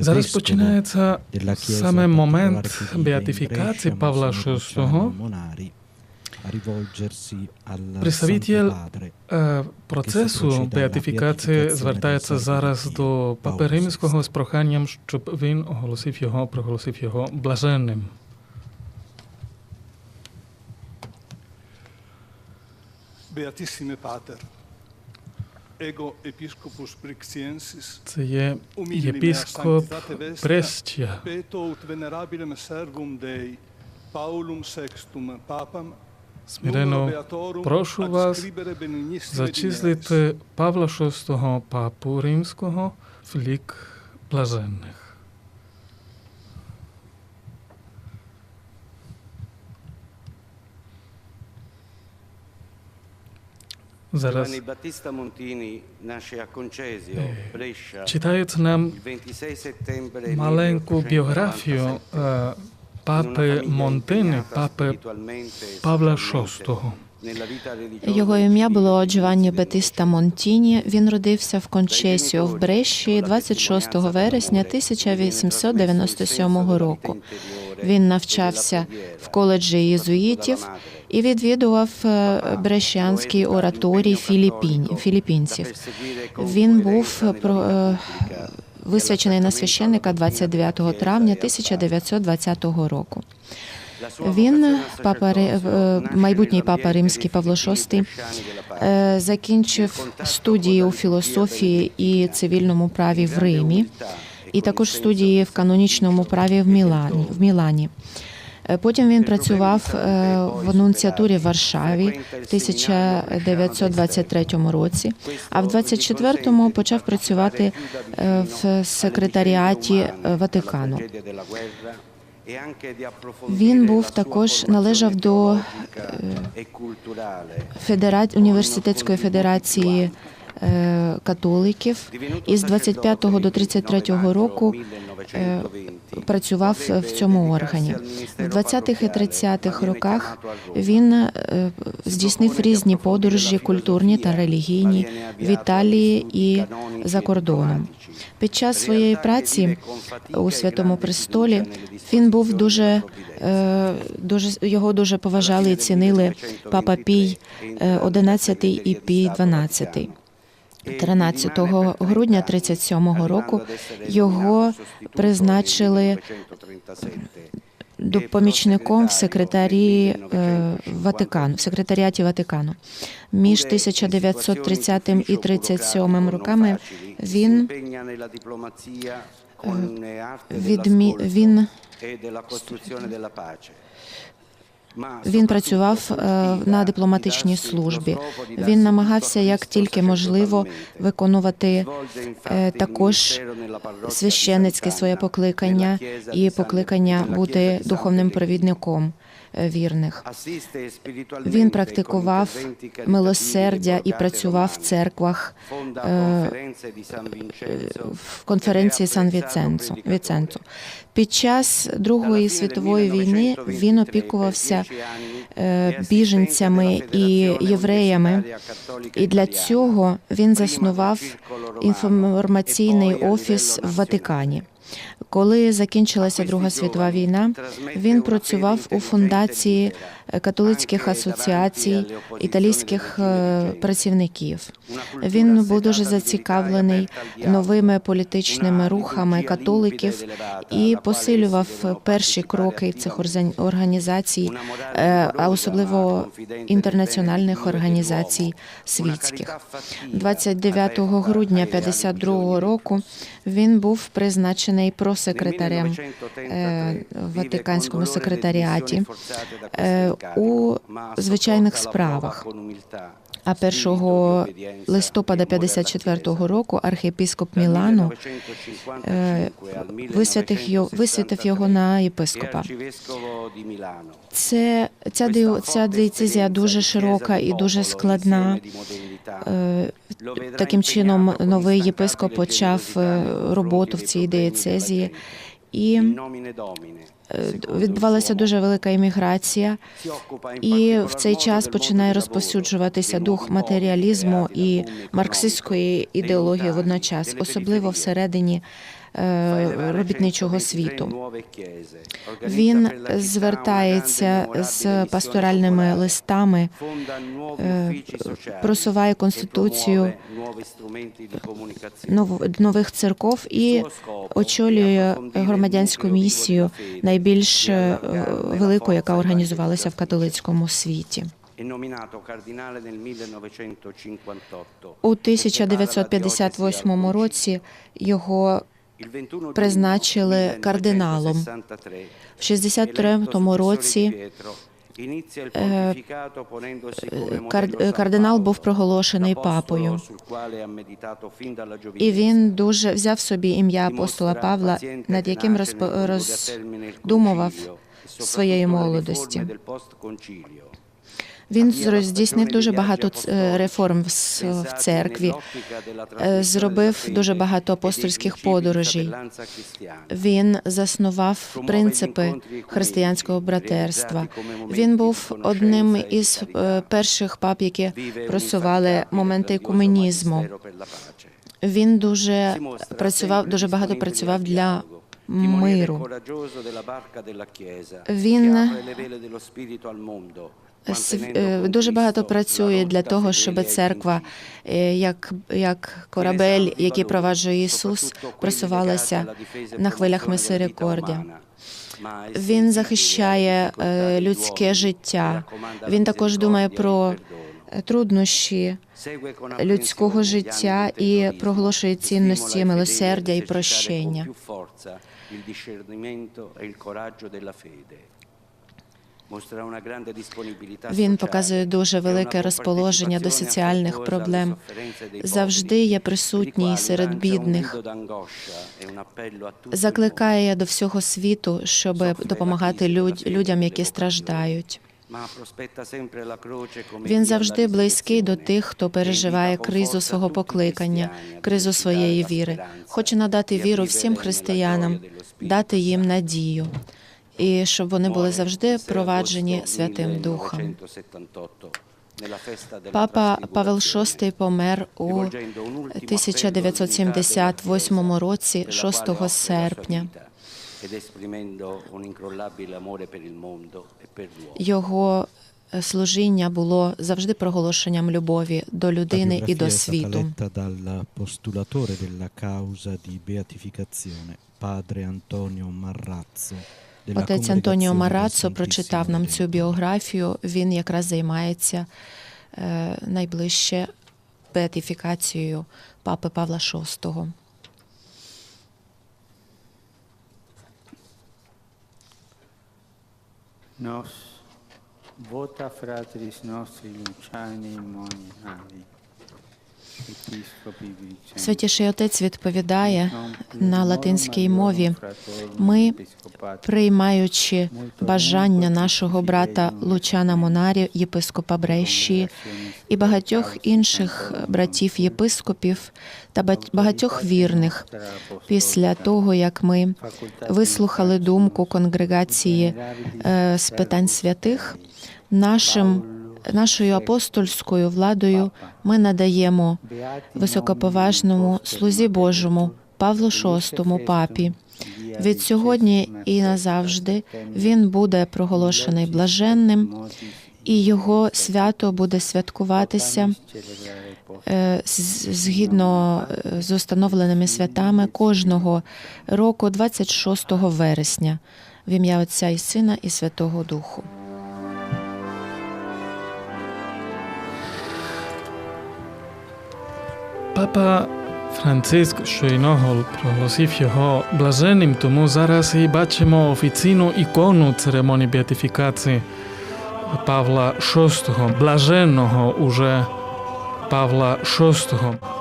Зараз починається саме момент беатифікації Павла VI. Представитель процесу беатифікації звертається зараз до Папи Римського з проханням, щоб він оголосив його, проголосив його блаженним. Beatissime Pater, Це є єпіскоп Papam, Смирено прошу вас зачислити Павла VI папу римського в лік блаженних. Зараз Brescia, читають нам il 26 settembre маленьку біографію е, 1860, папи Монтини, папи Павла VI. Його ім'я було Джованні Бетиста Монтіні. Він родився в Кончесіо в Бреші 26 вересня 1897 року. Він навчався в коледжі єзуїтів і відвідував е, Брешянський ораторій Філіппін, філіппінців. Він був е, е, висвячений на священника 29 травня 1920 року. Він, папа майбутній папа римський Павло VI, закінчив студії у філософії і цивільному праві в Римі, і також студії в канонічному праві в Мілані. В Мілані. Е, Потім він працював е, в анунціатурі в Варшаві в 1923 році, а в 24-му почав працювати е, в секретаріаті Ватикану. Він був також належав до Федера... університетської федерації католиків і з 25 до 33 року е, працював в цьому органі. В 20-х і 30-х роках він е, здійснив різні подорожі культурні та релігійні в Італії і за кордоном. Під час своєї праці у Святому Престолі він був дуже, е, дуже його дуже поважали і цінили Папа Пій е, 11 і Пій 12. 13 грудня 37-го року його призначили помічником в секретарі е, Ватикану, в секретаріаті Ватикану. Між 1930 і 37 роками він відмі... він він працював е, на дипломатичній службі. Він намагався як тільки можливо виконувати е, також священницьке своє покликання і покликання бути духовним провідником вірних. Він практикував милосердя і працював в церквах е, в конференції Сан Віценцо. Віценцо. Під час Другої світової війни він опікувався е, біженцями і євреями, і для цього він заснував інформаційний офіс в Ватикані. Коли закінчилася Друга світова війна, він працював у фундації католицьких асоціацій італійських е, працівників. Він був дуже зацікавлений новими політичними рухами католиків і посилював перші кроки цих організацій, е, а особливо інтернаціональних організацій світських. 29 грудня 52 року він був призначений просекретарем е, в Ватиканському секретаріаті е, у звичайних справах. А 1 листопада 54-го року архієпископ Мілану е, висвятив його, висвятив його на єпископа. Це ця ця децизія дуже широка і дуже складна. Е, Таким чином, новий єпископ почав е, роботу в цій дієцезії. і е, відбувалася дуже велика імміграція, і в цей час починає розповсюджуватися дух матеріалізму і марксистської ідеології водночас, особливо всередині робітничого світу. Він звертається з пасторальними листами, е, просуває конституцію нов- нових церков і очолює громадянську місію, найбільш е, велику, яка організувалася в католицькому світі. У 1958 році його призначили кардиналом. В 63-му році е, кар- кардинал був проголошений папою. І він дуже взяв собі ім'я апостола Павла, над яким роздумував своєї молодості. Він здійснив дуже багато е, реформ в церкві, е, зробив дуже багато апостольських подорожей. Він заснував принципи християнського братерства. Він був одним із е, перших пап, які просували моменти екуменізму. Він дуже працював, дуже багато працював для миру. Він дуже багато працює для того, щоб церква, е, як, як корабель, який проваджує Ісус, просувалася на хвилях мисерикордія. Він захищає е, людське життя. Він також думає про е, труднощі людського життя і проголошує цінності милосердя і прощення. Він показує дуже велике розположення до соціальних проблем. Завжди є присутній серед бідних. Закликає до всього світу, щоб допомагати люд- людям, які страждають. Він завжди близький до тих, хто переживає кризу свого покликання, кризу своєї віри. Хоче надати віру всім християнам, дати їм надію, і щоб вони були завжди проваджені Святим Духом. Папа Павел VI помер у 1978 році, 6 серпня. Його е, служіння було завжди проголошенням любові до людини і до світу. padre Antonio Marrazzo. Отець Антоніо Мараццо прочитав нам цю біографію. Він якраз займається е, найближче беатифікацією папи Павла VI. Nos vota fratris nostri Luciani Moniali. Святіший отець відповідає на латинській мові. Ми, приймаючи бажання нашого брата Лучана Монарі, єпископа Брешії, і багатьох інших братів єпископів та ба- багатьох вірних, після того як ми вислухали думку конгрегації е, з питань святих, нашим нашою апостольською владою ми надаємо високоповажному слузі Божому Павлу VI папі. Від сьогодні і назавжди він буде проголошений блаженним, і його свято буде святкуватися е, згідно е, з установленими святами кожного року, 26 вересня, в ім'я Отця і Сина і Святого Духу. Папа Франциск Шойногол проголосив його блаженним, тому зараз і бачимо офіційну ікону церемонії біатифікації Павла VI, блаженного уже Павла VI.